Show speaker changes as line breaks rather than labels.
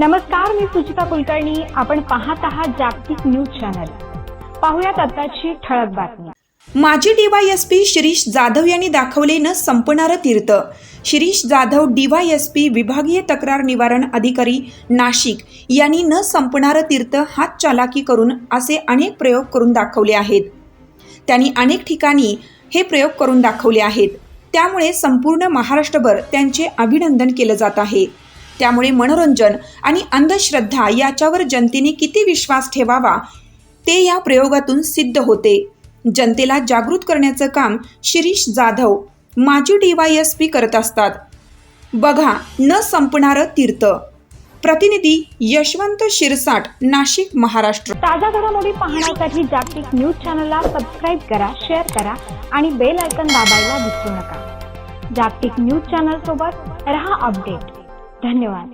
नमस्कार मी सुचिता कुलकर्णी. आपण पाहत आहात जागतिक न्यूज चॅनल. पाहुयात आताची ठळक बातमी.
माजी डीवायएसपी शिरीष जाधव यांनी दाखवले न संपणारं तीर्थ. शिरीष जाधव डीवायएसपी विभागीय तक्रार निवारण अधिकारी नाशिक. यांनी न संपणारं तीर्थ हात चालाकी करून असे अनेक प्रयोग करून दाखवले आहेत. त्यांनी अनेक ठिकाणी हे प्रयोग करून दाखवले आहेत. त्यामुळे संपूर्ण महाराष्ट्रभर त्यांचे अभिनंदन केलं जात आहे. त्यामुळे मनोरंजन आणि अंधश्रद्धा याच्यावर जनतेने किती विश्वास ठेवावा ते या प्रयोगातून सिद्ध होते. जनतेला जागृत करण्याचं काम शिरीष जाधव माजी डीवायएसपी करत असतात. बघा न संपणारं तीर्थ. प्रतिनिधी यशवंत शिरसाट नाशिक महाराष्ट्र.
ताज्या घडामोडी पाहण्यासाठी जागतिक न्यूज चॅनलला सबस्क्राईब करा शेअर करा आणि बेल आयकन दाबायला विसरू नका. जागतिक न्यूज चॅनल सोबत रहा अपडेट. धन्यवाद.